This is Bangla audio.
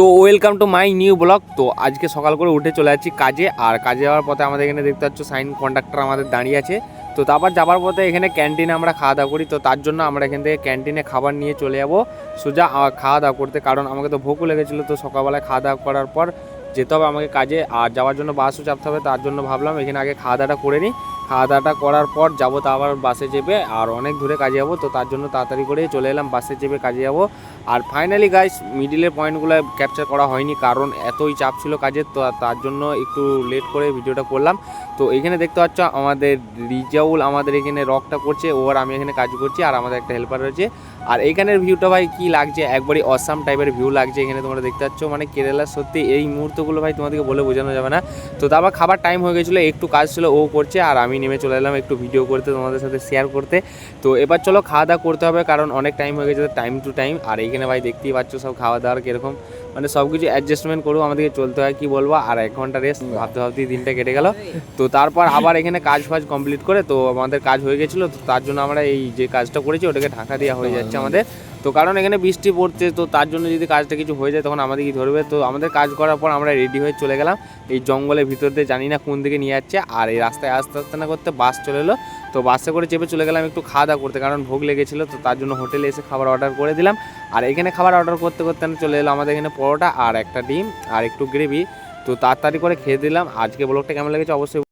তো welcome to my new blog তো আজকে সকাল করে উঠে চলে যাচ্ছি কাজে, আর কাজে যাওয়ার পথে আমাদের এখানে দেখতে পাচ্ছ সাইন কন্ডাক্টর আমাদের দাঁড়িয়ে আছে। তো তারপর যাবার পথে এখানে ক্যান্টিনে আমরা খাওয়া দাওয়া করি, তো তার জন্য আমরা এখান থেকে ক্যান্টিনে খাবার নিয়ে চলে যাব। সোজা খাওয়া দাওয়া করতে, কারণ আমাকে তো ভোকও লেগেছিলো, তো সকালবেলায় খাওয়া দাওয়া করার পর যেতে হবে আমাকে কাজে। আর যাওয়ার জন্য বাসও চাপতে হবে, তার জন্য ভাবলাম এখানে আগে খাওয়া দাওয়াটা করে নিই। খাওয়া দাওয়াটা করার পর যাব তো আবার বাসে চেপে, আর অনেক দূরে কাজে যাব, তো তার জন্য তাড়াতাড়ি করে চলে এলাম, বাসে চেপে কাজে যাব। আর ফাইনালি গাইস মিডিলের পয়েন্টগুলো ক্যাপচার করা হয়নি, কারণ এতই চাপ ছিল কাজের, তো তার জন্য একটু লেট করে ভিডিওটা করলাম। তো এখানে দেখতে পাচ্ছ, আমাদের রিজাউল আমাদের এখানে রকটা করছে, ও আর আমি এখানে কাজ করছি, আর আমাদের একটা হেল্পার রয়েছে। আর এখানের ভিউটা ভাই কি লাগছে, একবারই অসাম টাইপের ভিউ লাগছে এখানে তোমরা দেখতে পাচ্ছ মানে কেরালা সত্যি এই মুহূর্তগুলো ভাই তোমাদেরকে বলে বোঝানো যাবে না। তো তারপর খাবার টাইম হয়ে গেছিল, একটু কাজ ছিল, ও করছে, আর আমি নেমে চলে এলাম, একটু ভিডিও করতে, তোমাদের সাথে শেয়ার করতে। তো এবার চলো খাওয়া দাওয়া করতে হবে, কারণ অনেক টাইম হয়ে গেছে টাইম টু টাইম আর এইখানে ভাই দেখতেই পাচ্ছ সব খাওয়া দাওয়ার কীরকম। মানে সব কিছু অ্যাডজাস্টমেন্ট করব আমাদেরকে চলতে হয় কি বলব আর এক ঘণ্টা রেস্ট ভাবতে ভাবতেই দিনটা কেটে গেল। তো তারপর আবার এখানে কাজ ফাজ কমপ্লিট করে তো আমাদের কাজ হয়ে গেছিল তো তার জন্য আমরা এই যে কাজটা করেছি ওটাকে ঢাকা দেওয়া হয়ে যাচ্ছে আমাদের। তো কারণ এখানে বৃষ্টি পড়ছে তো তার জন্য যদি কাজটা কিছু হয়ে যায় তখন আমাদের কি ধরবে? তো আমাদের কাজ করার পর আমরা রেডি হয়ে চলে গেলাম। এই জঙ্গলের ভিতর দিয়ে জানি না কোন দিকে নিয়ে যাচ্ছে আর এই রাস্তায় আস্তে আস্তে না করতে বাস চলে এলো। তো বাসে করে চেপে চলে গেলাম একটু খাওয়া দাওয়া করতে, কারণ ভোগ লেগেছিলো, তো তার জন্য হোটেলে এসে খাবার অর্ডার করে দিলাম। আর এখানে খাবার অর্ডার করতে করতে চলে এলো আমাদের এখানে পরোটা আর একটা ডিম আর একটু গ্রেভি তো তাড়াতাড়ি করে খেয়ে দিলাম। আজকে ব্লগটা কেমন লেগেছে অবশ্যই